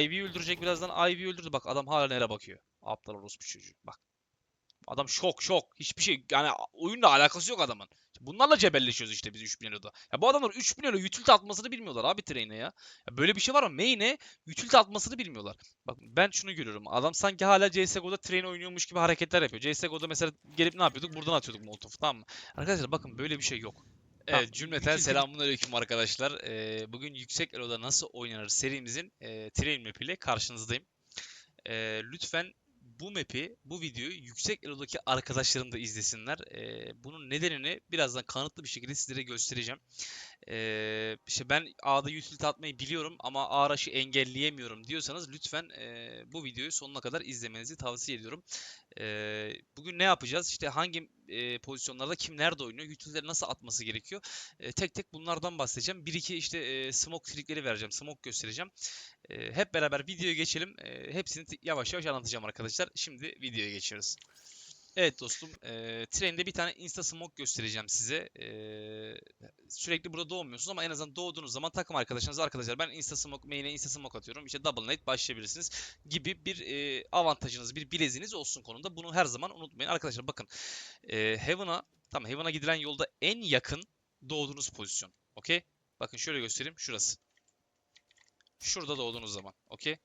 Ivy'yi öldürecek birazdan. Ivy'yi öldürdü. Bak adam hala nereye bakıyor. Aptal orospu çocuğu. Bak. Adam şok şok. Hiçbir şey yani oyunla alakası yok adamın. Bunlarla cebelleşiyoruz işte biz 3 milyonda. Ya bu adamlar 3 milyona utility atmasını bilmiyorlar abi train'e ya. ya. Böyle bir şey var mı? Main'e utility atmasını bilmiyorlar. Bak ben şunu görüyorum. Adam sanki hala CSGO'da train oynuyormuş gibi hareketler yapıyor. CSGO'da mesela gelip ne yapıyorduk? Buradan atıyorduk Molotov tamam mı? Arkadaşlar bakın böyle bir şey yok. Evet cümleten selamünaleyküm arkadaşlar. Ee, bugün Yüksek Elo'da nasıl oynanır serimizin e, train map ile karşınızdayım. Ee, lütfen bu map'i, bu videoyu Yüksek Elo'daki arkadaşlarım da izlesinler. Ee, bunun nedenini birazdan kanıtlı bir şekilde sizlere göstereceğim. İşte ben A'da utility atmayı biliyorum ama A rush'ı engelleyemiyorum diyorsanız lütfen bu videoyu sonuna kadar izlemenizi tavsiye ediyorum. Bugün ne yapacağız? İşte hangi pozisyonlarda kim nerede oynuyor, utility'leri nasıl atması gerekiyor? Tek tek bunlardan bahsedeceğim. Bir iki işte e, smoke trikleri vereceğim, smoke göstereceğim. Hep beraber videoya geçelim. Hepsini yavaş yavaş anlatacağım arkadaşlar. Şimdi videoya geçiyoruz. Evet dostum, e, trende bir tane insta smoke göstereceğim size. E, sürekli burada doğmuyorsunuz ama en azından doğduğunuz zaman takım arkadaşınız arkadaşlar ben insta smoke main'e insta smoke atıyorum. İşte double nade başlayabilirsiniz gibi bir e, avantajınız, bir bileziğiniz olsun konumda. Bunu her zaman unutmayın. Arkadaşlar bakın, e, Heaven'a Tamam Heaven'a gidilen yolda en yakın doğduğunuz pozisyon. Okey? Bakın şöyle göstereyim. Şurası. Şurada doğduğunuz zaman. Okey?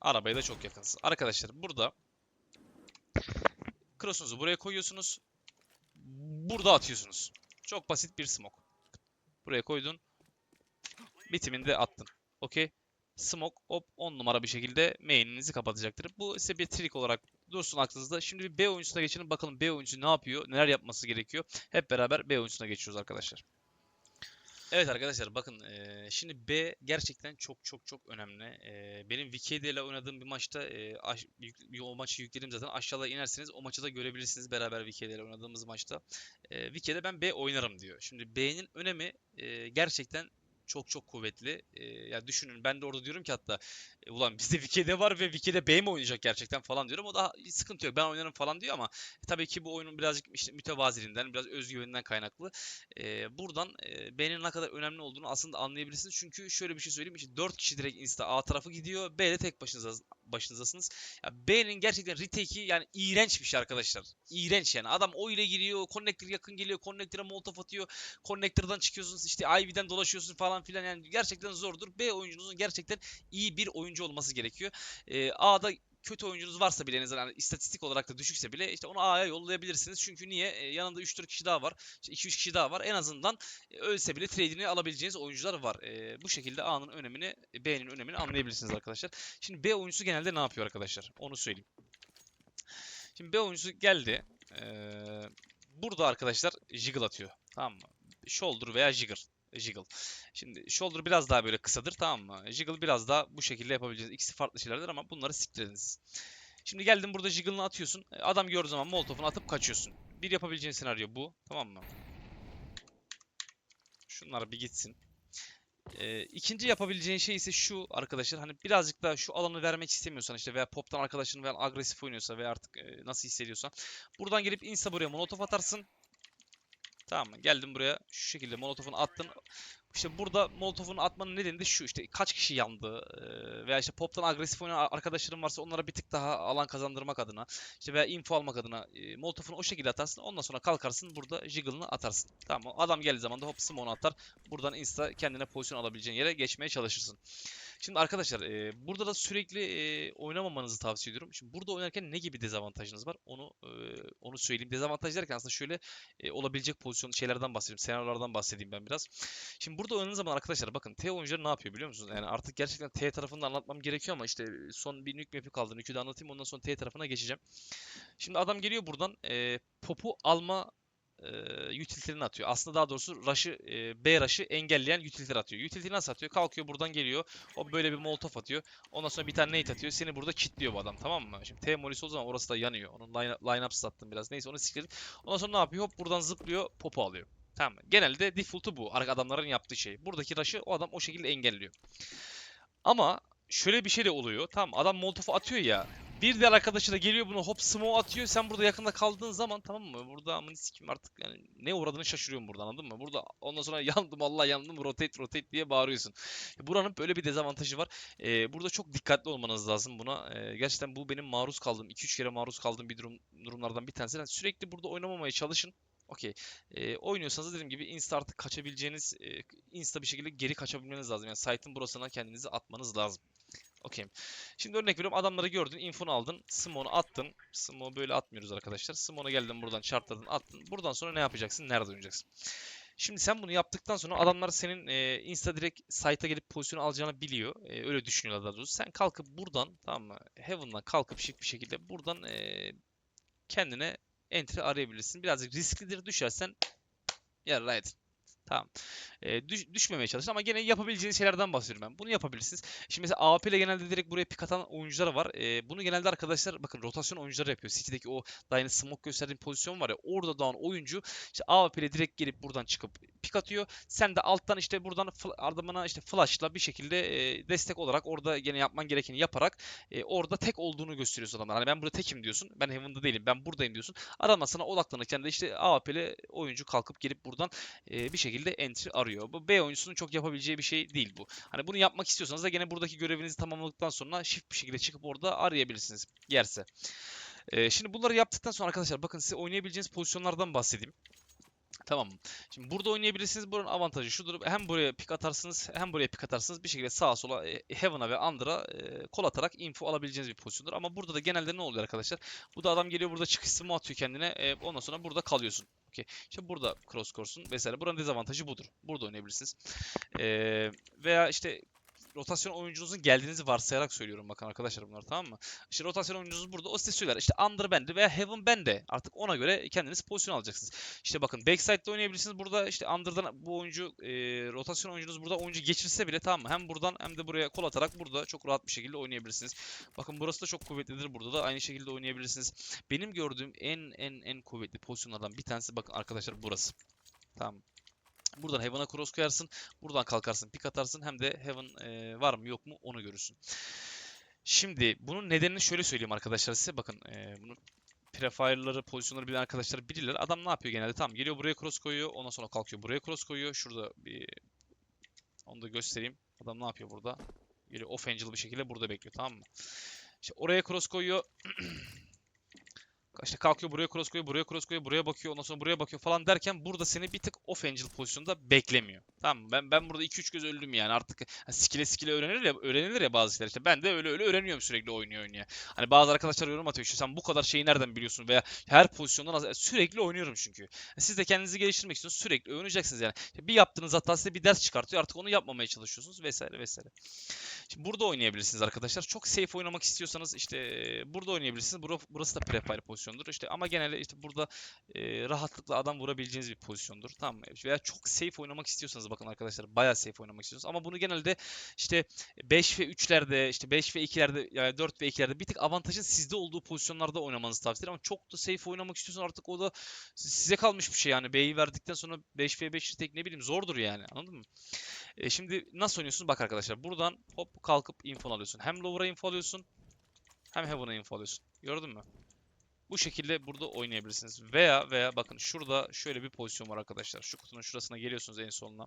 Arabaya da çok yakınsınız. Arkadaşlar burada cross'unuzu buraya koyuyorsunuz. Burada atıyorsunuz. Çok basit bir smoke. Buraya koydun. Bitiminde attın. Okey? Smoke hop 10 numara bir şekilde main'inizi kapatacaktır. Bu size bir trik olarak dursun aklınızda. Şimdi bir B oyuncusuna geçelim. Bakalım B oyuncusu ne yapıyor? Neler yapması gerekiyor? Hep beraber B oyuncusuna geçiyoruz arkadaşlar. Evet arkadaşlar bakın eee, şimdi B gerçekten çok çok çok önemli. Eee, benim VKD ile oynadığım bir maçta eee, aş- yük- o maçı yükledim zaten. Aşağıda inerseniz o maçı da görebilirsiniz beraber VKD ile oynadığımız maçta. Eee VK'de ben B oynarım diyor. Şimdi B'nin önemi eee, gerçekten çok çok kuvvetli. Eee, ya düşünün ben de orada diyorum ki hatta e, ulan bizde Vike'de var ve Vike'de B mi oynayacak gerçekten falan diyorum. O da "Hiç sıkıntı yok ben oynarım falan diyor ama e, tabii ki bu oyunun birazcık işte mütevaziliğinden, biraz özgüveninden kaynaklı. E, buradan e, B'nin ne kadar önemli olduğunu aslında anlayabilirsiniz. Çünkü şöyle bir şey söyleyeyim. işte 4 kişi direkt insta A tarafı gidiyor. B'de tek başınıza, başınızdasınız. Ya B'nin gerçekten retake'i yani iğrenç bir şey arkadaşlar. İğrenç yani. Adam o ile giriyor. Connector yakın geliyor. Connector'a molotof atıyor. Connector'dan çıkıyorsunuz işte Ivy'den dolaşıyorsun falan filan yani gerçekten zordur. B oyuncunuzun gerçekten iyi bir oyuncu olması gerekiyor. Ee, A'da kötü oyuncunuz varsa bile en yani istatistik olarak da düşükse bile işte onu A'ya yollayabilirsiniz. Çünkü niye? Ee, yanında 3-4 kişi daha var. İşte 2-3 kişi daha var. En azından e, ölse bile trade'ini alabileceğiniz oyuncular var. Ee, bu şekilde A'nın önemini, B'nin önemini anlayabilirsiniz arkadaşlar. Şimdi B oyuncusu genelde ne yapıyor arkadaşlar? Onu söyleyeyim. Şimdi B oyuncusu geldi. Ee, burada arkadaşlar jiggle atıyor. Tamam mı? Shoulder veya jiggle. Jiggle. Şimdi shoulder biraz daha böyle kısadır tamam mı? Jiggle biraz daha bu şekilde yapabileceğiniz. İkisi farklı şeylerdir ama bunları siktir edin siz. Şimdi geldin burada jiggle'ını atıyorsun. E, Adam gördüğü zaman molotofunu atıp kaçıyorsun. Bir yapabileceğin senaryo bu. Tamam mı? Şunlar bir gitsin. Ee, ikinci yapabileceğin şey ise şu arkadaşlar hani birazcık daha şu alanı vermek istemiyorsan işte veya poptan arkadaşın veya agresif oynuyorsa veya artık e, nasıl hissediyorsan buradan gelip insta buraya molotof atarsın. Tamam mı? Geldin buraya şu şekilde molotofunu attın. İşte burada molotofunu atmanın nedeni de şu işte kaç kişi yandı eee, veya işte poptan agresif oynayan arkadaşların varsa onlara bir tık daha alan kazandırmak adına işte veya info almak adına eee, molotofunu o şekilde atarsın ondan sonra kalkarsın burada jiggle'ını atarsın. Tamam mı? Adam geldiği zaman da hop smoke'unu atar. Buradan insta kendine pozisyon alabileceğin yere geçmeye çalışırsın. Şimdi arkadaşlar eee, burada da sürekli eee, oynamamanızı tavsiye ediyorum. Şimdi burada oynarken ne gibi dezavantajınız var? Onu onu söyleyeyim. Dezavantaj derken aslında şöyle e, olabilecek pozisyon şeylerden bahsedeyim. Senaryolardan bahsedeyim ben biraz. Şimdi burada oynadığınız zaman arkadaşlar bakın T oyuncuları ne yapıyor biliyor musunuz? Yani artık gerçekten T tarafını anlatmam gerekiyor ama işte son bir nuke map'i kaldı. Nuke'ü de anlatayım ondan sonra T tarafına geçeceğim. Şimdi adam geliyor buradan e, popu alma e, utility'lerini atıyor. Aslında daha doğrusu rush'ı e, B rush'ı engelleyen utility'ler atıyor. Utility nasıl atıyor? Kalkıyor buradan geliyor. O böyle bir molotof atıyor. Ondan sonra bir tane nade atıyor. Seni burada kilitliyor bu adam tamam mı? Şimdi T molisi o zaman orası da yanıyor. Onun line, line sattım biraz. Neyse onu sikledim. Ondan sonra ne yapıyor? Hop buradan zıplıyor. Popu alıyor. Tamam mı? Genelde default'u bu. Adamların yaptığı şey. Buradaki rush'ı o adam o şekilde engelliyor. Ama şöyle bir şey de oluyor. Tamam adam molotofu atıyor ya. Bir diğer arkadaşı da geliyor bunu hop smoke atıyor. Sen burada yakında kaldığın zaman tamam mı? Burada amını sikim artık yani ne uğradığını şaşırıyorum burada anladın mı? Burada ondan sonra yandım Allah yandım rotate rotate diye bağırıyorsun. Buranın böyle bir dezavantajı var. Ee, burada çok dikkatli olmanız lazım buna. Ee, gerçekten bu benim maruz kaldığım 2-3 kere maruz kaldığım bir durum durumlardan bir tanesi. Yani sürekli burada oynamamaya çalışın. Okey. Ee, oynuyorsanız dediğim gibi insta artık kaçabileceğiniz, e, insta bir şekilde geri kaçabilmeniz lazım. Yani site'ın burasına kendinizi atmanız lazım. Okey. Şimdi örnek veriyorum adamları gördün, infonu aldın, smoke'unu attın. Smoke'u böyle atmıyoruz arkadaşlar. Smoke'una geldin buradan chartladın, attın. Buradan sonra ne yapacaksın? Nerede oynayacaksın? Şimdi sen bunu yaptıktan sonra adamlar senin e, insta direkt site'a gelip pozisyon alacağını biliyor. E, öyle düşünüyorlar daha doğrusu. Sen kalkıp buradan tamam mı? Heaven'dan kalkıp şık bir şekilde buradan e, kendine entry arayabilirsin. Birazcık risklidir düşersen ya right. Tamam. Ee, düş- düşmemeye çalışın ama gene yapabileceğiniz şeylerden bahsediyorum ben. Bunu yapabilirsiniz. Şimdi mesela AWP ile genelde direkt buraya pik atan oyuncular var. Ee, bunu genelde arkadaşlar bakın rotasyon oyuncuları yapıyor. City'deki o daha yeni smoke gösterdiğim pozisyon var ya orada doğan oyuncu işte AWP ile direkt gelip buradan çıkıp pik atıyor. Sen de alttan işte buradan adamına işte flash'la bir şekilde e, destek olarak orada gene yapman gerekeni yaparak e, orada tek olduğunu gösteriyorsun adamlar. Hani ben burada tekim diyorsun. Ben Heaven'da değilim. Ben buradayım diyorsun. Adamlar sana odaklanırken de işte AWP ile oyuncu kalkıp gelip buradan e, bir şekilde entry arıyor. Bu B oyuncusunun çok yapabileceği bir şey değil bu. Hani bunu yapmak istiyorsanız da gene buradaki görevinizi tamamladıktan sonra shift bir şekilde çıkıp orada arayabilirsiniz yerse. E, şimdi bunları yaptıktan sonra arkadaşlar bakın size oynayabileceğiniz pozisyonlardan bahsedeyim. Tamam. Şimdi burada oynayabilirsiniz. Buranın avantajı şudur. Hem buraya pik atarsınız hem buraya pik atarsınız. Bir şekilde sağa sola e, Heaven'a ve Under'a e, kol atarak info alabileceğiniz bir pozisyondur. Ama burada da genelde ne oluyor arkadaşlar? Bu da adam geliyor burada çıkış smoke atıyor kendine. E, ondan sonra burada kalıyorsun. Okey. İşte burada cross course'un vesaire. Buranın dezavantajı budur. Burada oynayabilirsiniz. E, veya işte rotasyon oyuncunuzun geldiğinizi varsayarak söylüyorum bakın arkadaşlar bunlar tamam mı? İşte rotasyon oyuncunuz burada o size söyler. İşte under bende veya heaven bende. Artık ona göre kendiniz pozisyon alacaksınız. İşte bakın backside'de oynayabilirsiniz. Burada işte under'dan bu oyuncu e, rotasyon oyuncunuz burada oyuncu geçirse bile tamam mı? Hem buradan hem de buraya kol atarak burada çok rahat bir şekilde oynayabilirsiniz. Bakın burası da çok kuvvetlidir. Burada da aynı şekilde oynayabilirsiniz. Benim gördüğüm en en en kuvvetli pozisyonlardan bir tanesi bakın arkadaşlar burası. Tamam. Buradan Heaven'a cross koyarsın. Buradan kalkarsın, pik atarsın. Hem de Heaven e, var mı yok mu onu görürsün. Şimdi bunun nedenini şöyle söyleyeyim arkadaşlar size. Bakın e, bunu prefire'ları, pozisyonları bilen arkadaşlar bilirler. Adam ne yapıyor genelde? Tamam geliyor buraya cross koyuyor. Ondan sonra kalkıyor buraya cross koyuyor. Şurada bir onu da göstereyim. Adam ne yapıyor burada? Geliyor off angle bir şekilde burada bekliyor tamam mı? İşte oraya cross koyuyor. İşte kalkıyor buraya cross koyuyor, buraya cross koyuyor, buraya bakıyor, ondan sonra buraya bakıyor falan derken burada seni bir tık off angle pozisyonda beklemiyor. Tamam? Ben ben burada 2-3 göz öldüm yani artık ha, skill'e skill'e öğrenilir ya, öğrenilir ya bazı şeyler işte. Ben de öyle öyle öğreniyorum sürekli oynuyor oynaya. Hani bazı arkadaşlar yorum atıyor işte sen bu kadar şeyi nereden biliyorsun veya her pozisyondan sürekli oynuyorum çünkü. Siz de kendinizi geliştirmek istiyorsunuz sürekli öğreneceksiniz yani. İşte bir yaptığınız hata size bir ders çıkartıyor artık onu yapmamaya çalışıyorsunuz vesaire vesaire. Şimdi burada oynayabilirsiniz arkadaşlar. Çok safe oynamak istiyorsanız işte e, burada oynayabilirsiniz. Bura- Burası da prefire pozisyondur. İşte ama genelde işte burada e, rahatlıkla adam vurabileceğiniz bir pozisyondur. Tamam mı? Veya çok safe oynamak istiyorsanız bakın arkadaşlar bayağı safe oynamak istiyorsanız ama bunu genelde işte 5 ve 3'lerde işte 5 ve 2'lerde yani 4 ve 2'lerde bir tık avantajın sizde olduğu pozisyonlarda oynamanızı tavsiye ederim ama çok da safe oynamak istiyorsan artık o da size kalmış bir şey yani. B'yi verdikten sonra 5 ve 5 tek ne bileyim zordur yani. Anladın mı? E, şimdi nasıl oynuyorsunuz? Bak arkadaşlar buradan hop kalkıp info alıyorsun. Hem lower'a info alıyorsun hem heaven'a info alıyorsun. Gördün mü? Bu şekilde burada oynayabilirsiniz. Veya veya bakın şurada şöyle bir pozisyon var arkadaşlar. Şu kutunun şurasına geliyorsunuz en sonuna.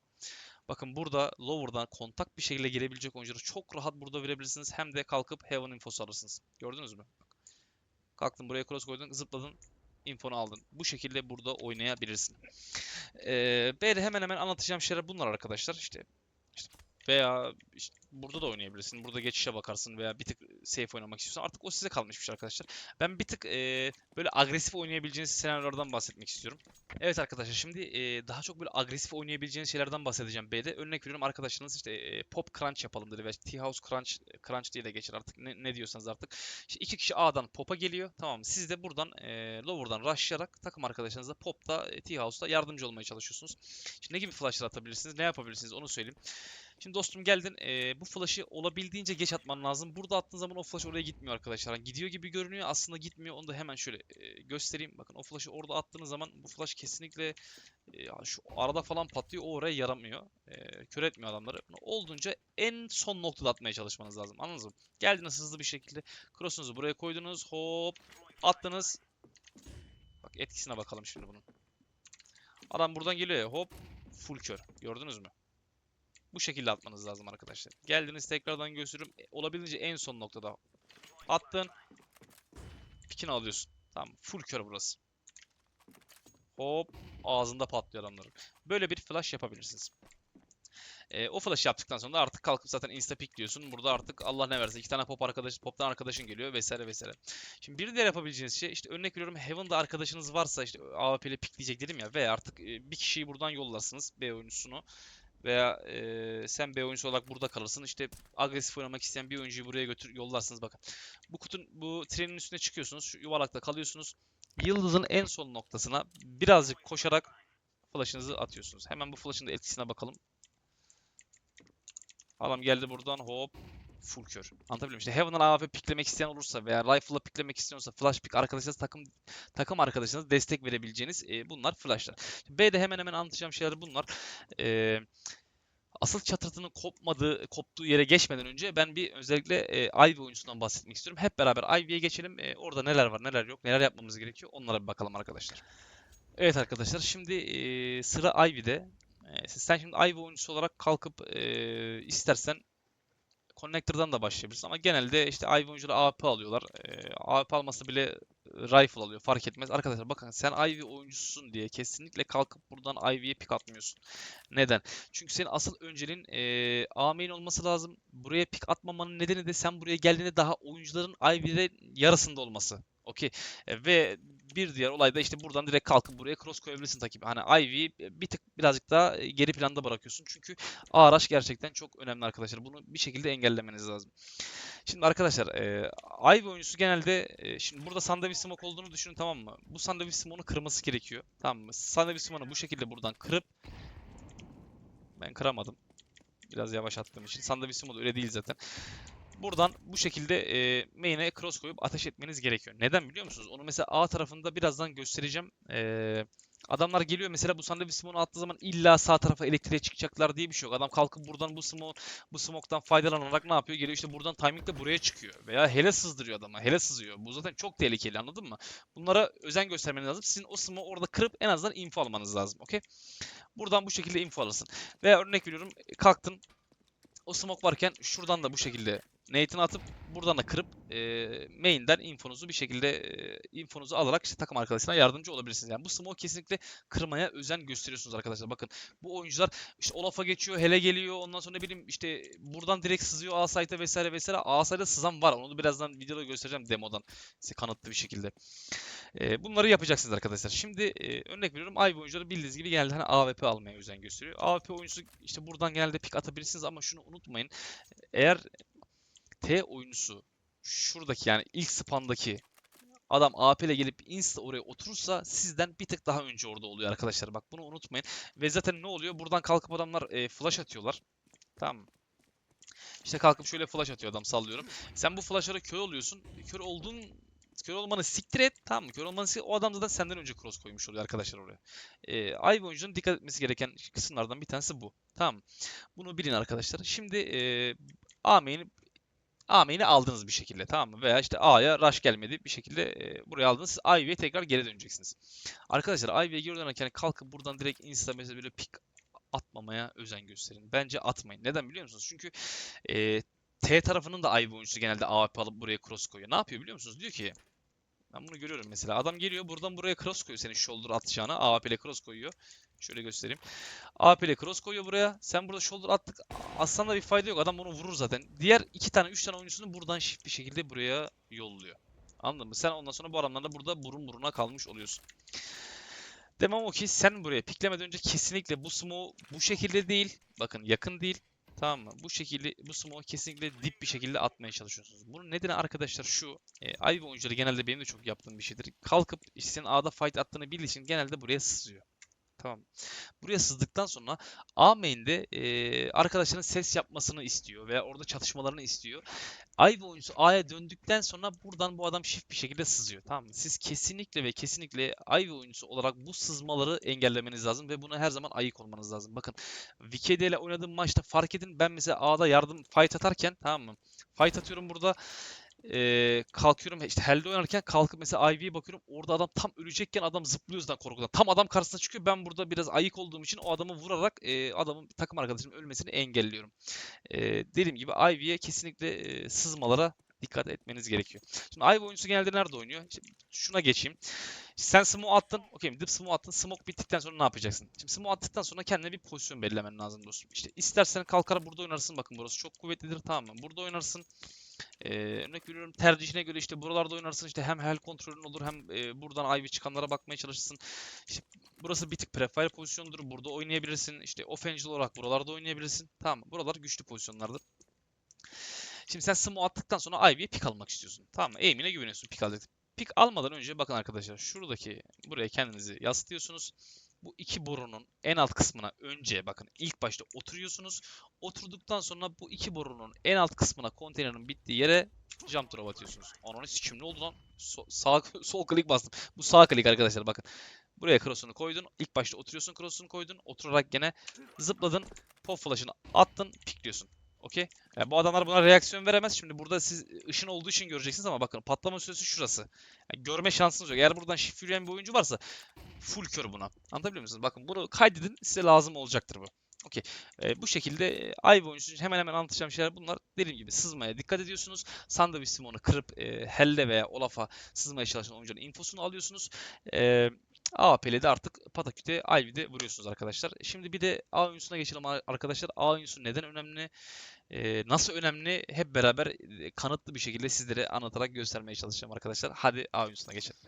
Bakın burada lower'dan kontak bir şekilde gelebilecek oyuncuları çok rahat burada verebilirsiniz. Hem de kalkıp heaven infosu alırsınız. Gördünüz mü? Kalktın buraya cross koydun, zıpladın, infonu aldın. Bu şekilde burada oynayabilirsin. Ee, B'de hemen hemen anlatacağım şeyler bunlar arkadaşlar. İşte, işte veya işte burada da oynayabilirsin. Burada geçişe bakarsın veya bir tık safe oynamak istiyorsan artık o size kalmış bir şey arkadaşlar. Ben bir tık e, böyle agresif oynayabileceğiniz senaryolardan bahsetmek istiyorum. Evet arkadaşlar şimdi e, daha çok böyle agresif oynayabileceğiniz şeylerden bahsedeceğim B'de. Örnek veriyorum arkadaşlarınız işte e, pop crunch yapalım dedi veya T-house crunch crunch diye de geçer artık ne, ne diyorsanız artık. İşte iki kişi A'dan pop'a geliyor. Tamam? Siz de buradan e, lower'dan rushlayarak takım arkadaşlarınızla pop'ta e, T-house'da yardımcı olmaya çalışıyorsunuz. Şimdi ne gibi flash'lar atabilirsiniz? Ne yapabilirsiniz? Onu söyleyeyim. Şimdi dostum geldin. eee, bu flash'ı olabildiğince geç atman lazım. Burada attığın zaman o flash oraya gitmiyor arkadaşlar. Yani gidiyor gibi görünüyor. Aslında gitmiyor. Onu da hemen şöyle eee, göstereyim. Bakın o flash'ı orada attığınız zaman bu flash kesin kesinlikle e, şu arada falan patlıyor. O oraya yaramıyor. E, kör etmiyor adamları. Bunu olduğunca en son noktada atmaya çalışmanız lazım. Anladınız mı? Geldiniz hızlı bir şekilde. Cross'unuzu buraya koydunuz. Hop. Attınız. Bak etkisine bakalım şimdi bunun. Adam buradan geliyor ya. Hop. Full kör. Gördünüz mü? Bu şekilde atmanız lazım arkadaşlar. Geldiniz tekrardan gösteriyorum. E, Olabildiğince en son noktada attın. Pikini alıyorsun. Tamam. Full kör burası. Hop. Ağzında patlıyor adamların. Böyle bir flash yapabilirsiniz. E, o flash yaptıktan sonra artık kalkıp zaten insta pick diyorsun. Burada artık Allah ne verse iki tane pop arkadaş, pop'tan arkadaşın geliyor vesaire vesaire. Şimdi bir diğer yapabileceğiniz şey işte örnek veriyorum Heaven'da arkadaşınız varsa işte AWP ile pickleyecek dedim ya veya artık e, bir kişiyi buradan yollarsınız B oyuncusunu veya e, sen B oyuncusu olarak burada kalırsın. İşte agresif oynamak isteyen bir oyuncuyu buraya götür yollarsınız bakın. Bu kutun bu trenin üstüne çıkıyorsunuz. Şu yuvarlakta kalıyorsunuz. Yıldızın en son noktasına birazcık koşarak flash'ınızı atıyorsunuz. Hemen bu flash'ın da etkisine bakalım. Adam geldi buradan hop full kör. Anlatabiliyor muyum? İşte Heaven'dan AWP piklemek isteyen olursa veya Rifle'la piklemek istiyorsa flash pick arkadaşınız takım takım arkadaşınız destek verebileceğiniz e, bunlar flashlar. B'de hemen hemen anlatacağım şeyler bunlar. E, asıl çatırtının kopmadığı, koptuğu yere geçmeden önce ben bir özellikle e, Ivy oyuncusundan bahsetmek istiyorum. Hep beraber Ivy'ye geçelim. E, orada neler var, neler yok, neler yapmamız gerekiyor onlara bir bakalım arkadaşlar. Evet arkadaşlar şimdi e, sıra Ivy'de. E, sen şimdi Ivy oyuncusu olarak kalkıp e, istersen Connector'dan da başlayabilirsin ama genelde işte Ivy oyuncuları AWP alıyorlar. E, AWP alması bile rifle alıyor fark etmez. Arkadaşlar bakın sen Ivy oyuncususun diye kesinlikle kalkıp buradan Ivy'ye pick atmıyorsun. Neden? Çünkü senin asıl önceliğin e, A main olması lazım. Buraya pick atmamanın nedeni de sen buraya geldiğinde daha oyuncuların Ivy'de yarısında olması. Okey. E, ve bir diğer olay da işte buradan direkt kalkıp buraya cross koyabilirsin takibi. Hani Ivy'yi bir tık birazcık daha geri planda bırakıyorsun. Çünkü araç gerçekten çok önemli arkadaşlar. Bunu bir şekilde engellemeniz lazım. Şimdi arkadaşlar e, Ivy oyuncusu genelde e, şimdi burada sandviç smoke olduğunu düşünün tamam mı? Bu sandviç smoke'unu kırması gerekiyor. Tamam mı? Sandviç smoke'unu bu şekilde buradan kırıp ben kıramadım. Biraz yavaş attığım için. Sandviç smoke öyle değil zaten. Buradan bu şekilde e, main'e cross koyup ateş etmeniz gerekiyor. Neden biliyor musunuz? Onu mesela A tarafında birazdan göstereceğim. E, adamlar geliyor mesela bu sandviç smoke'unu attığı zaman illa sağ tarafa elektriğe çıkacaklar diye bir şey yok. Adam kalkıp buradan bu smoke bu smoke'tan faydalanarak ne yapıyor? Geliyor işte buradan timingle buraya çıkıyor. Veya hele sızdırıyor adama. Hele sızıyor. Bu zaten çok tehlikeli anladın mı? Bunlara özen göstermeniz lazım. Sizin o smoke'u orada kırıp en azından info almanız lazım. Okey? Buradan bu şekilde info alırsın. Veya örnek veriyorum kalktın. O smoke varken şuradan da bu şekilde nate'ini atıp buradan da kırıp e, main'den infonuzu bir şekilde e, infonuzu alarak işte takım arkadaşına yardımcı olabilirsiniz. Yani bu smoke kesinlikle kırmaya özen gösteriyorsunuz arkadaşlar. Bakın bu oyuncular işte Olaf'a geçiyor, hele geliyor. Ondan sonra ne bileyim işte buradan direkt sızıyor A site'e vesaire vesaire. A site'e sızan var. Onu da birazdan videoda göstereceğim demodan. Size kanıtlı bir şekilde. E, bunları yapacaksınız arkadaşlar. Şimdi e, örnek veriyorum Ivy oyuncuları bildiğiniz gibi genelde hani AWP almaya özen gösteriyor. AWP oyuncusu işte buradan genelde pick atabilirsiniz ama şunu unutmayın. Eğer T oyuncusu şuradaki yani ilk spandaki adam AP ile gelip insta oraya oturursa sizden bir tık daha önce orada oluyor arkadaşlar. Bak bunu unutmayın. Ve zaten ne oluyor? Buradan kalkıp adamlar e, flash atıyorlar. Tamam? İşte kalkıp şöyle flash atıyor adam sallıyorum. Sen bu flashlara kör oluyorsun. Kör olduğun kör olmanı siktir et. Tamam mı? Kör olmanı siktir O adam zaten senden önce cross koymuş oluyor arkadaşlar oraya. Ee, Ivy oyuncunun dikkat etmesi gereken kısımlardan bir tanesi bu. Tamam? Bunu bilin arkadaşlar. Şimdi e, A main'i A main'i aldınız bir şekilde tamam mı? Veya işte A'ya rush gelmedi bir şekilde e, buraya aldınız. Siz Ivy'ye tekrar geri döneceksiniz. Arkadaşlar Ivy'ye geri dönerken kalkıp buradan direkt insta mesela böyle pick atmamaya özen gösterin. Bence atmayın. Neden biliyor musunuz? Çünkü e, T tarafının da Ivy oyuncusu genelde AWP alıp buraya cross koyuyor. Ne yapıyor biliyor musunuz? Diyor ki ben bunu görüyorum mesela. Adam geliyor buradan buraya cross koyuyor senin shoulder atacağına. AWP ile cross koyuyor. Şöyle göstereyim. AP ile cross koyuyor buraya. Sen burada shoulder attık. Aslında bir fayda yok. Adam onu vurur zaten. Diğer iki tane, üç tane oyuncusunu buradan shift bir şekilde buraya yolluyor. Anladın mı? Sen ondan sonra bu adamlarla burada burun buruna kalmış oluyorsun. Demem o ki sen buraya piklemeden önce kesinlikle bu smoke bu şekilde değil. Bakın yakın değil. Tamam mı? Bu şekilde bu smoke kesinlikle dip bir şekilde atmaya çalışıyorsunuz. Bunun nedeni arkadaşlar şu. E, Ivy oyuncuları genelde benim de çok yaptığım bir şeydir. Kalkıp işte senin A'da fight attığını bildiği için genelde buraya sızıyor. Tamam. Buraya sızdıktan sonra A main'de eee arkadaşların ses yapmasını istiyor veya orada çatışmalarını istiyor. Ivy oyuncusu A'ya döndükten sonra buradan bu adam shift bir şekilde sızıyor. Tamam mı? Siz kesinlikle ve kesinlikle Ivy oyuncusu olarak bu sızmaları engellemeniz lazım ve buna her zaman ayık olmanız lazım. Bakın VKD ile oynadığım maçta fark edin ben mesela A'da yardım fight atarken tamam mı? Fight atıyorum burada eee, kalkıyorum işte Hell'de oynarken kalkıp mesela Ivy'ye bakıyorum orada adam tam ölecekken adam zıplıyor zaten korkudan. Tam adam karşısına çıkıyor ben burada biraz ayık olduğum için o adamı vurarak eee, adamın takım arkadaşımın ölmesini engelliyorum. Eee, dediğim gibi Ivy'ye kesinlikle eee, sızmalara dikkat etmeniz gerekiyor. Şimdi Ivy oyuncusu genelde nerede oynuyor? İşte şuna geçeyim. Sen smoke attın. Okey? Dip smoke attın. Smoke bittikten sonra ne yapacaksın? Şimdi smoke attıktan sonra kendine bir pozisyon belirlemen lazım dostum. İşte istersen kalkar burada oynarsın. Bakın burası çok kuvvetlidir. Tamam mı? Burada oynarsın. Ee, örnek veriyorum tercihine göre işte buralarda oynarsın. İşte hem hel kontrolün olur hem e, buradan Ivy çıkanlara bakmaya çalışırsın. İşte burası bir tık prefire pozisyonudur. Burada oynayabilirsin. İşte offensive olarak buralarda oynayabilirsin. Tamam? Buralar güçlü pozisyonlardır. Şimdi sen smoke attıktan sonra Ivy'ye pick almak istiyorsun. Tamam mı? Aim'ine güveniyorsun pick alacak. Pick almadan önce bakın arkadaşlar şuradaki buraya kendinizi yaslıyorsunuz. Bu iki borunun en alt kısmına önce bakın ilk başta oturuyorsunuz. Oturduktan sonra bu iki borunun en alt kısmına konteynerin bittiği yere jump drop atıyorsunuz. Ananı sikim ne oldu lan? So- sağ, sol klik bastım. Bu sağ klik arkadaşlar bakın. Buraya cross'unu koydun. İlk başta oturuyorsun cross'unu koydun. Oturarak gene zıpladın. Pop flash'ını attın. Pikliyorsun. Okey? Yani bu adamlar buna reaksiyon veremez. Şimdi burada siz ışın olduğu için göreceksiniz ama bakın patlama süresi şurası. Yani görme şansınız yok. Eğer buradan shift yürüyen bir oyuncu varsa full kör buna. Anlatabiliyor musunuz? Bakın bunu kaydedin. Size lazım olacaktır bu. Okey. Ee, bu şekilde e, oyuncusu için hemen hemen anlatacağım şeyler bunlar. Dediğim gibi sızmaya dikkat ediyorsunuz. Sandwich Simon'u kırıp e, Hell'e veya Olaf'a sızmaya çalışan oyuncuların infosunu alıyorsunuz. E, AWP'le de artık Pataküt'e Ivy'de vuruyorsunuz arkadaşlar. Şimdi bir de A oyuncusuna geçelim ar- arkadaşlar. A oyuncusu neden önemli? Ee, nasıl önemli? Hep beraber e, kanıtlı bir şekilde sizlere anlatarak göstermeye çalışacağım arkadaşlar. Hadi A oyuncusuna geçelim.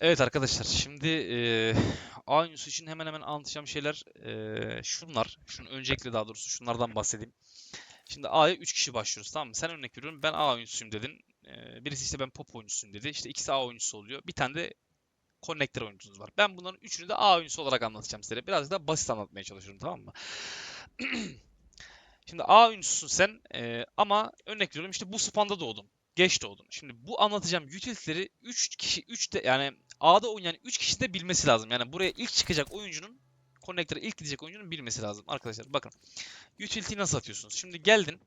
Evet arkadaşlar şimdi e, A oyuncusu için hemen hemen anlatacağım şeyler e, şunlar. Şunun öncelikle daha doğrusu şunlardan bahsedeyim. Şimdi A'ya 3 kişi başlıyoruz tamam mı? Sen örnek veriyorum ben A oyuncusuyum dedin. E, birisi işte ben pop oyuncusuyum dedi. İşte ikisi A oyuncusu oluyor. Bir tane de connector oyuncunuz var. Ben bunların üçünü de A oyuncusu olarak anlatacağım size. Biraz da basit anlatmaya çalışıyorum tamam mı? Şimdi A oyuncusun sen e, ama örnek veriyorum işte bu spanda doğdun. Geç doğdun. Şimdi bu anlatacağım utility'leri 3 kişi 3 de yani A'da oynayan 3 kişi de bilmesi lazım. Yani buraya ilk çıkacak oyuncunun connector'a ilk gidecek oyuncunun bilmesi lazım. Arkadaşlar bakın. Utility nasıl atıyorsunuz? Şimdi geldin.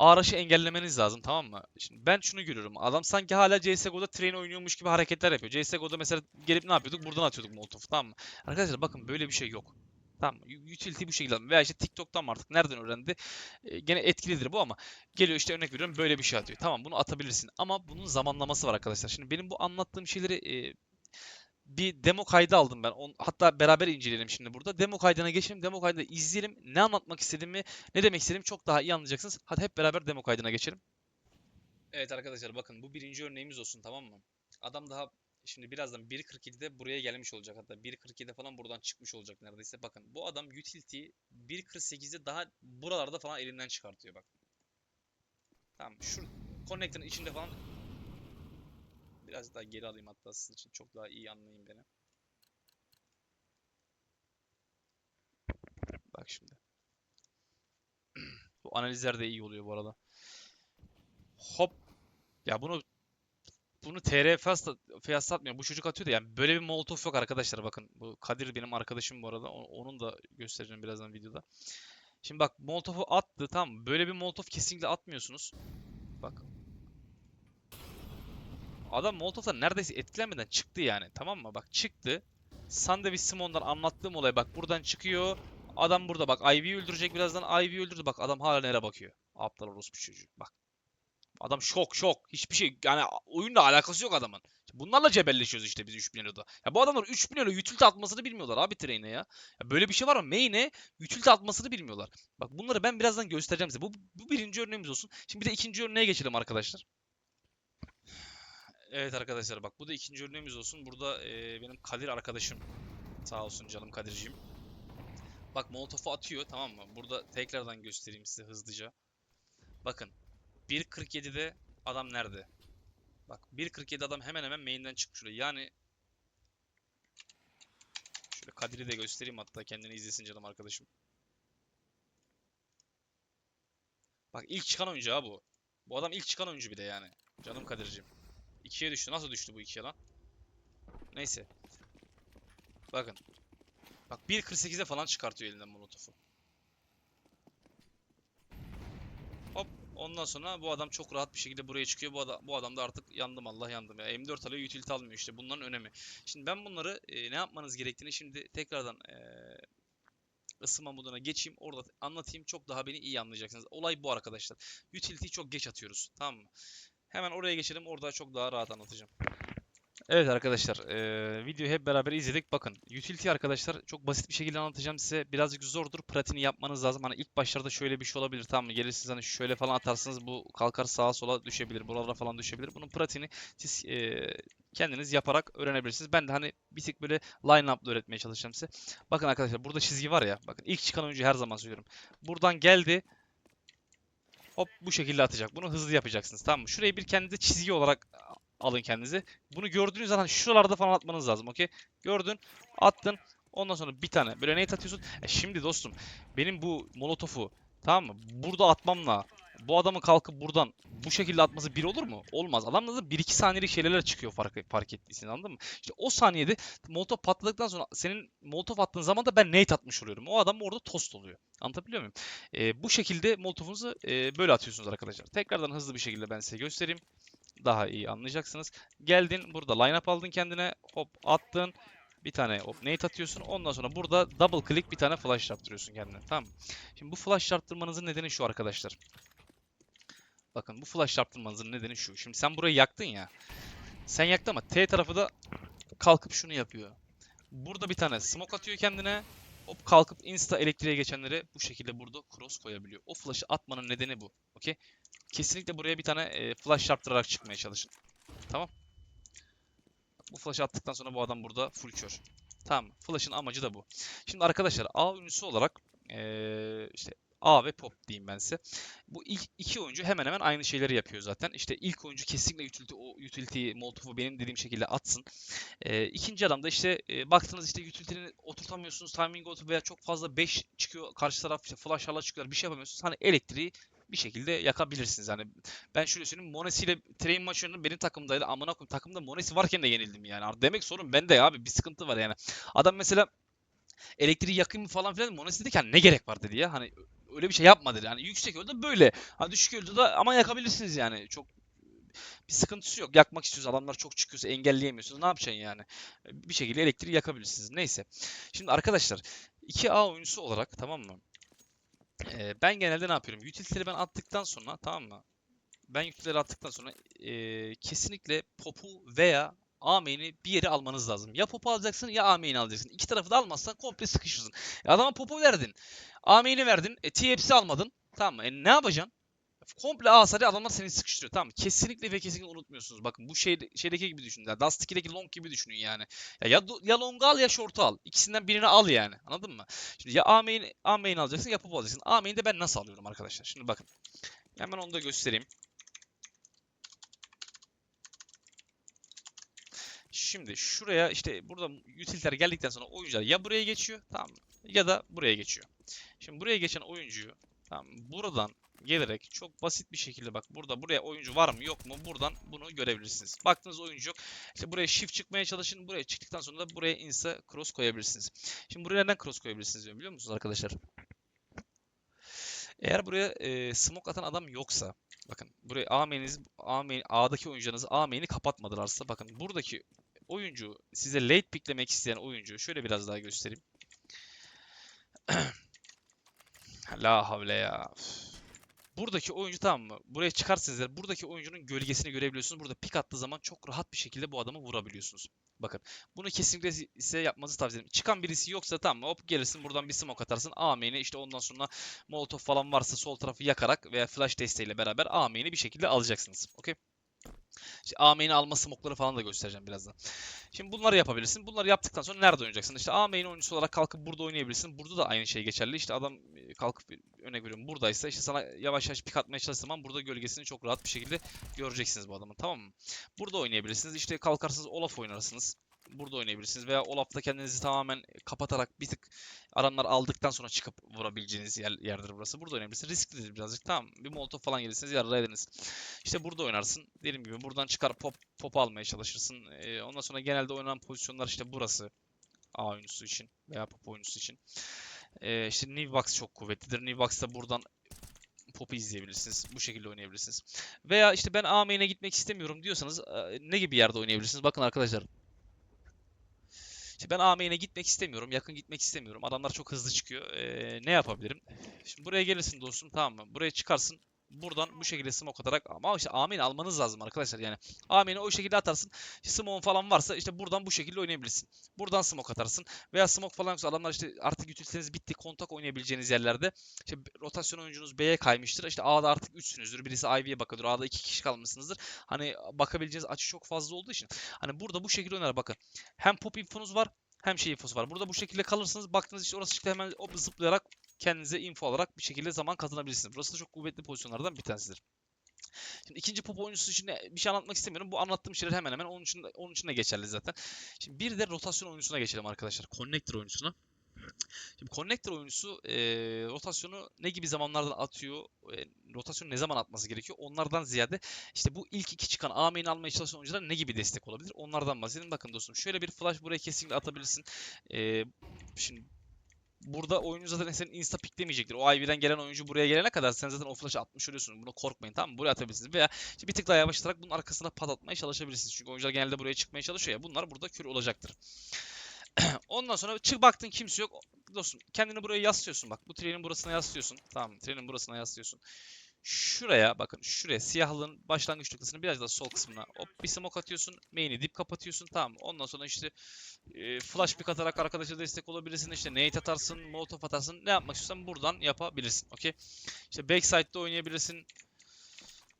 Araç'ı engellemeniz lazım tamam mı? Şimdi ben şunu görüyorum. Adam sanki hala CSGO'da train oynuyormuş gibi hareketler yapıyor. CSGO'da mesela gelip ne yapıyorduk? Buradan atıyorduk Molotov tamam mı? Arkadaşlar bakın böyle bir şey yok. Tamam mı? Utility bu şekilde. Veya işte TikTok'tan mı artık nereden öğrendi? E, gene etkilidir bu ama geliyor işte örnek veriyorum böyle bir şey atıyor. Tamam bunu atabilirsin ama bunun zamanlaması var arkadaşlar. Şimdi benim bu anlattığım şeyleri e, bir demo kaydı aldım ben. Hatta beraber inceleyelim şimdi burada. Demo kaydına geçelim. Demo kaydını izleyelim. Ne anlatmak istediğimi, ne demek istediğimi çok daha iyi anlayacaksınız. Hadi hep beraber demo kaydına geçelim. Evet arkadaşlar bakın bu birinci örneğimiz olsun tamam mı? Adam daha şimdi birazdan 1.47'de buraya gelmiş olacak hatta 1.47'de falan buradan çıkmış olacak neredeyse. Bakın bu adam utility 1.48'de daha buralarda falan elinden çıkartıyor bak. Tamam şu connector'ın içinde falan biraz daha geri alayım hatta sizin için çok daha iyi anlayın beni. Bak şimdi. Bu analizler de iyi oluyor bu arada. Hop. Ya bunu bunu TR fiyat satmıyor. Bu çocuk atıyor da yani böyle bir molotof yok arkadaşlar bakın. Bu Kadir benim arkadaşım bu arada. Onun da göstereceğim birazdan videoda. Şimdi bak molotofu attı tamam? Böyle bir molotof kesinlikle atmıyorsunuz. Bak. Adam molotoftan neredeyse etkilenmeden çıktı yani. Tamam mı? Bak çıktı. Sandviç Simon'dan anlattığım olay bak buradan çıkıyor. Adam burada bak Ivy'yi öldürecek birazdan Ivy'yi öldürdü. Bak adam hala nereye bakıyor. Aptal orospu çocuğu. Bak. Adam şok şok. Hiçbir şey yani oyunla alakası yok adamın. Bunlarla cebelleşiyoruz işte biz 3000 Elo'da. Ya bu adamlar 3000 Elo utility atmasını bilmiyorlar abi train'e ya. ya. Böyle bir şey var mı? Main'e utility atmasını bilmiyorlar. Bak bunları ben birazdan göstereceğim size. Bu, bu birinci örneğimiz olsun. Şimdi bir de ikinci örneğe geçelim arkadaşlar. Evet arkadaşlar bak bu da ikinci örneğimiz olsun. Burada e, benim Kadir arkadaşım. Sağ olsun canım Kadir'ciğim. Bak Molotov'u atıyor tamam mı? Burada tekrardan göstereyim size hızlıca. Bakın 1.47'de adam nerede? Bak 1.47 adam hemen hemen main'den çıkmış şuraya. Yani Şöyle Kadir'i de göstereyim hatta kendini izlesin canım arkadaşım. Bak ilk çıkan oyuncu ha bu. Bu adam ilk çıkan oyuncu bir de yani. Canım Kadir'cim. İkiye düştü. Nasıl düştü bu ikiye lan? Neyse. Bakın. Bak 1.48'e falan çıkartıyor elinden molotofu. Hop. Ondan sonra bu adam çok rahat bir şekilde buraya çıkıyor. Bu adam, bu adam da artık yandım Allah yandım ya. M4 alıyor, utility almıyor işte. Bunların önemi. Şimdi ben bunları e, ne yapmanız gerektiğini şimdi tekrardan e, ısınma moduna geçeyim. Orada anlatayım. Çok daha beni iyi anlayacaksınız. Olay bu arkadaşlar. Utility'yi çok geç atıyoruz. Tamam mı? Hemen oraya geçelim. Orada çok daha rahat anlatacağım. Evet arkadaşlar, eee, videoyu hep beraber izledik. Bakın, utility arkadaşlar çok basit bir şekilde anlatacağım size. Birazcık zordur. Pratiğini yapmanız lazım. Hani ilk başlarda şöyle bir şey olabilir. Tamam mı? Gelirsiniz hani şöyle falan atarsınız bu kalkar sağa sola düşebilir. Buralara falan düşebilir. Bunun pratiğini siz eee, kendiniz yaparak öğrenebilirsiniz. Ben de hani bir tık böyle line-up'la öğretmeye çalışacağım size. Bakın arkadaşlar burada çizgi var ya. Bakın ilk çıkan oyuncu her zaman söylüyorum. Buradan geldi. Hop bu şekilde atacak. Bunu hızlı yapacaksınız. Tamam mı? Şurayı bir kendinize çizgi olarak alın kendinize. Bunu gördüğünüz zaman şuralarda falan atmanız lazım. Okey? Gördün, attın. Ondan sonra bir tane böyle nate atıyorsun. E şimdi dostum benim bu molotofu tamam mı? Burada atmamla bu adamın kalkıp buradan bu şekilde atması bir olur mu? Olmaz. Adamda da 1-2 saniyelik şeyler çıkıyor fark, fark ettiyseniz anladın mı? İşte o saniyede molotof patladıktan sonra senin molotof attığın zaman da ben nate atmış oluyorum. O adam orada tost oluyor. Anlatabiliyor muyum? E, bu şekilde molotofunuzu e, böyle atıyorsunuz arkadaşlar. Tekrardan hızlı bir şekilde ben size göstereyim daha iyi anlayacaksınız. Geldin burada line up aldın kendine hop attın. Bir tane hop nade atıyorsun. Ondan sonra burada double click bir tane flash yaptırıyorsun kendine. Tamam? Şimdi bu flash yaptırmanızın nedeni şu arkadaşlar. Bakın bu flash yaptırmanızın nedeni şu. Şimdi sen burayı yaktın ya. Sen yaktın ama T tarafı da kalkıp şunu yapıyor. Burada bir tane smoke atıyor kendine. Hop kalkıp insta elektriğe geçenlere bu şekilde burada cross koyabiliyor. O flash'ı atmanın nedeni bu. Okey? Kesinlikle buraya bir tane e, flash çarptırarak çıkmaya çalışın. Tamam. Bu flash'ı attıktan sonra bu adam burada full kör. Tamam. Flash'ın amacı da bu. Şimdi arkadaşlar A ünlüsü olarak e, işte A ve Pop diyeyim ben size. Bu iki oyuncu hemen hemen aynı şeyleri yapıyor zaten. İşte ilk oyuncu kesinlikle utility, o utility molotofu benim dediğim şekilde atsın. E, ikinci adam da işte e, baktınız işte utility'ni oturtamıyorsunuz, timing otur veya çok fazla 5 çıkıyor karşı taraf işte flashlarla çıkıyorlar bir şey yapamıyorsunuz. Hani elektriği bir şekilde yakabilirsiniz. Yani ben şöyle söyleyeyim Monesi ile train maçlarının benim takımdaydı. Amına koyayım takımda Monesi varken de yenildim yani. Demek sorun bende ya abi bir sıkıntı var yani. Adam mesela elektriği yakayım falan filan Monesi dedi ki hani ne gerek var dedi ya. Hani öyle bir şey yapma dedi. Hani yüksek öldü böyle. Hani düşük öldü de ama yakabilirsiniz yani. Çok bir sıkıntısı yok. Yakmak istiyoruz. Adamlar çok çıkıyorsa engelleyemiyorsunuz. Ne yapacaksın yani? Bir şekilde elektriği yakabilirsiniz. Neyse. Şimdi arkadaşlar 2A oyuncusu olarak tamam mı? Ee, ben genelde ne yapıyorum? Utility'leri ben attıktan sonra tamam mı? Ben utility'leri attıktan sonra ee, kesinlikle pop'u veya A main'i bir yere almanız lazım. Ya pop'u alacaksın ya A main'i alacaksın. İki tarafı da almazsan komple sıkışırsın. E adama pop'u verdin. A main'i verdin. E TFC almadın. Tamam mı? E ne yapacaksın? Komple A sarı adamlar seni sıkıştırıyor. Tamam? Kesinlikle ve kesinlikle unutmuyorsunuz. Bakın bu şey, şeydeki gibi düşünün. Yani Dust 2'deki long gibi düşünün yani. Ya, ya, ya long'u al ya short'u al. İkisinden birini al yani. Anladın mı? Şimdi ya A main, A main alacaksın ya pop alacaksın. A main'i de ben nasıl alıyorum arkadaşlar? Şimdi bakın. Hemen onu da göstereyim. Şimdi şuraya işte burada utility'ler geldikten sonra oyuncular ya buraya geçiyor tamam? Ya da buraya geçiyor. Şimdi buraya geçen oyuncuyu tamam buradan gelerek çok basit bir şekilde bak burada buraya oyuncu var mı yok mu buradan bunu görebilirsiniz. Baktığınız oyuncu yok. İşte buraya shift çıkmaya çalışın. Buraya çıktıktan sonra da buraya insta cross koyabilirsiniz. Şimdi buraya neden cross koyabilirsiniz biliyor musunuz arkadaşlar? Eğer buraya e, smoke atan adam yoksa bakın buraya A main'iniz A'daki oyuncularınız A main'i kapatmadılarsa bakın buradaki oyuncu size late picklemek isteyen oyuncu şöyle biraz daha göstereyim. La havle ya. Buradaki oyuncu tamam mı? Buraya çıkarsınız buradaki oyuncunun gölgesini görebiliyorsunuz. Burada pik attığı zaman çok rahat bir şekilde bu adamı vurabiliyorsunuz. Bakın bunu kesinlikle si- size yapmanızı tavsiye ederim. Çıkan birisi yoksa tamam mı? Hop gelirsin buradan bir smoke atarsın. A main'e işte ondan sonra molotov falan varsa sol tarafı yakarak veya flash desteğiyle beraber A main'i bir şekilde alacaksınız. Okey? İşte A alma smoke'ları falan da göstereceğim birazdan. Şimdi bunları yapabilirsin. Bunları yaptıktan sonra nerede oynayacaksın? İşte A oyuncusu olarak kalkıp burada oynayabilirsin. Burada da aynı şey geçerli. İşte adam e, kalkıp örnek veriyorum buradaysa işte sana yavaş yavaş pik atmaya çalıştığı zaman burada gölgesini çok rahat bir şekilde göreceksiniz bu adamın tamam mı? Burada oynayabilirsiniz. İşte kalkarsınız Olaf oynarsınız. Burada oynayabilirsiniz. Veya Olaf'ta kendinizi tamamen kapatarak bir tık adamlar aldıktan sonra çıkıp vurabileceğiniz yer, yerdir burası. Burada oynayabilirsiniz. Risklidir birazcık. Tamam. Bir molotof falan gelirsiniz yarra ediniz. İşte burada oynarsın. Dediğim gibi buradan çıkar pop pop almaya çalışırsın. Ee, ondan sonra genelde oynanan pozisyonlar işte burası. A oyuncusu için veya pop oyuncusu için. Ee, işte Newbox çok kuvvetlidir. Newbox'ta buradan pop'u izleyebilirsiniz. Bu şekilde oynayabilirsiniz. Veya işte ben A main'e gitmek istemiyorum diyorsanız e, ne gibi yerde oynayabilirsiniz? Bakın arkadaşlar. İşte ben A main'e gitmek istemiyorum. Yakın gitmek istemiyorum. Adamlar çok hızlı çıkıyor. Ee, ne yapabilirim? Şimdi buraya gelirsin dostum tamam mı? Buraya çıkarsın. Buradan bu şekilde smoke atarak ama işte A main'i almanız lazım arkadaşlar yani. A main'i o şekilde atarsın. İşte smoke falan varsa işte buradan bu şekilde oynayabilirsin. Buradan smoke atarsın. Veya smoke falan yoksa adamlar işte artık utiliteniz bitti. Kontak oynayabileceğiniz yerlerde işte rotasyon oyuncunuz B'ye kaymıştır. İşte A'da artık 3'sünüzdür. Birisi Ivy'ye bakıyordur. A'da 2 kişi kalmışsınızdır. Hani bakabileceğiniz açı çok fazla olduğu için. Hani burada bu şekilde oynar bakın. Hem pop infonuz var hem şey infosu var. Burada bu şekilde kalırsınız. Baktınız işte orası çıktı hemen hop zıplayarak kendinize info alarak bir şekilde zaman kazanabilirsiniz. Burası da çok kuvvetli pozisyonlardan bir tanesidir. Şimdi ikinci pop oyuncusu için bir şey anlatmak istemiyorum. Bu anlattığım şeyler hemen hemen onun için de, onun için de geçerli zaten. Şimdi bir de rotasyon oyuncusuna geçelim arkadaşlar. Connector oyuncusuna. Şimdi connector oyuncusu e, rotasyonu ne gibi zamanlardan atıyor, e, rotasyonu ne zaman atması gerekiyor onlardan ziyade işte bu ilk iki çıkan A main almaya çalışan oyunculara ne gibi destek olabilir onlardan bahsedin. Bakın dostum şöyle bir flash buraya kesinlikle atabilirsin. E, şimdi burada oyuncu zaten senin insta piklemeyecektir. O IV'den gelen oyuncu buraya gelene kadar sen zaten o flash'ı atmış oluyorsun. Bunu korkmayın tamam mı? Buraya atabilirsiniz. Veya işte bir tık daha yavaşlatarak bunun arkasına pat atmaya çalışabilirsiniz. Çünkü oyuncular genelde buraya çıkmaya çalışıyor ya. Bunlar burada kür olacaktır. Ondan sonra çık baktın kimse yok. Dostum kendini buraya yaslıyorsun bak. Bu trenin burasına yaslıyorsun. Tamam trenin burasına yaslıyorsun. Şuraya bakın şuraya siyahlığın başlangıç noktasını biraz daha sol kısmına hop bir smoke atıyorsun. Main'i dip kapatıyorsun tamam. Ondan sonra işte e, flash pick atarak arkadaşa destek olabilirsin. İşte nade atarsın, molotov atarsın. Ne yapmak istiyorsan buradan yapabilirsin. Okey. İşte backside'de oynayabilirsin.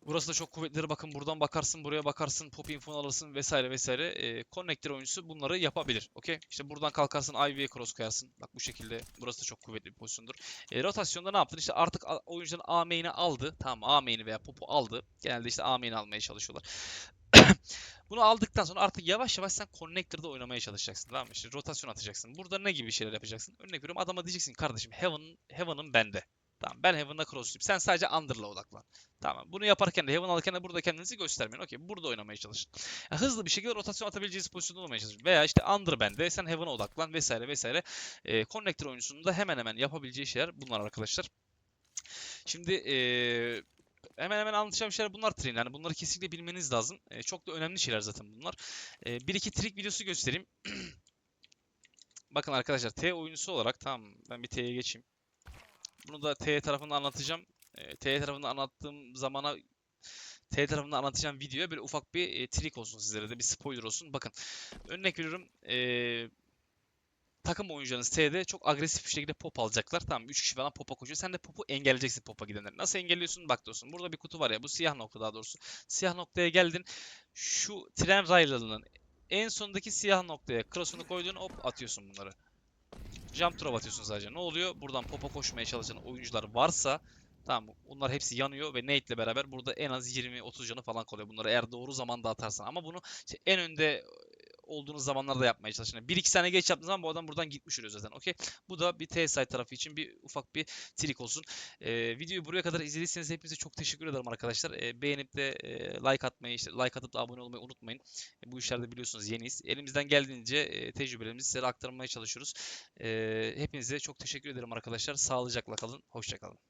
Burası da çok kuvvetlidir. Bakın buradan bakarsın, buraya bakarsın, pop info alırsın vesaire vesaire. E, connector oyuncusu bunları yapabilir. Okey. İşte buradan kalkarsın, IV'ye cross koyarsın. Bak bu şekilde. Burası da çok kuvvetli bir pozisyondur. E, rotasyonda ne yaptın? İşte artık oyuncuların A main'i aldı. Tamam A main'i veya pop'u aldı. Genelde işte A main'i almaya çalışıyorlar. Bunu aldıktan sonra artık yavaş yavaş sen connector'da oynamaya çalışacaksın. Tamam mı? İşte rotasyon atacaksın. Burada ne gibi şeyler yapacaksın? Örnek veriyorum adama diyeceksin kardeşim Heaven, Heaven'ın bende. Tamam ben Heaven'da crosslayayım. Sen sadece Under'la odaklan. Tamam. Bunu yaparken de Heaven alırken de burada kendinizi göstermeyin. Okey. Burada oynamaya çalışın. Ya hızlı bir şekilde rotasyon atabileceğiniz pozisyonda olmaya çalışın. Veya işte Under bende. Sen Heaven'a odaklan vesaire vesaire. Ee, Connector oyuncusunun da hemen hemen yapabileceği şeyler bunlar arkadaşlar. Şimdi ee, hemen hemen anlatacağım şeyler bunlar train. Yani bunları kesinlikle bilmeniz lazım. Ee, çok da önemli şeyler zaten bunlar. Ee, bir iki trik videosu göstereyim. Bakın arkadaşlar T oyuncusu olarak tamam ben bir T'ye geçeyim. Bunu da T tarafında anlatacağım. E, T tarafında anlattığım zamana T tarafında anlatacağım videoya böyle ufak bir e, trik olsun sizlere de bir spoiler olsun. Bakın örnek veriyorum e, takım oyuncularınız T'de çok agresif bir şekilde pop alacaklar. Tamam 3 kişi falan popa koşuyor. Sen de popu engelleyeceksin popa gidenleri. Nasıl engelliyorsun? Bak dostum burada bir kutu var ya bu siyah nokta daha doğrusu. Siyah noktaya geldin. Şu tren raylarının en sondaki siyah noktaya cross'unu koydun hop atıyorsun bunları. Jump throw atıyorsun sadece. Ne oluyor? Buradan popa koşmaya çalışan oyuncular varsa tamam bunlar hepsi yanıyor ve Nate ile beraber burada en az 20-30 canı falan kalıyor. Bunları eğer doğru zamanda atarsan. Ama bunu işte en önde olduğunuz zamanlarda yapmaya çalışın. Yani 1-2 saniye geç yaptığınız zaman bu adam buradan gitmiş oluyor zaten. Okey. Bu da bir T-side tarafı için bir ufak bir trik olsun. Ee, videoyu buraya kadar izlediyseniz hepinize çok teşekkür ederim arkadaşlar. Ee, beğenip de e, like atmayı, işte like atıp da abone olmayı unutmayın. E, bu işlerde biliyorsunuz yeniyiz. Elimizden geldiğince e, tecrübelerimizi size aktarmaya çalışıyoruz. E, hepinize çok teşekkür ederim arkadaşlar. Sağlıcakla kalın. Hoşça kalın.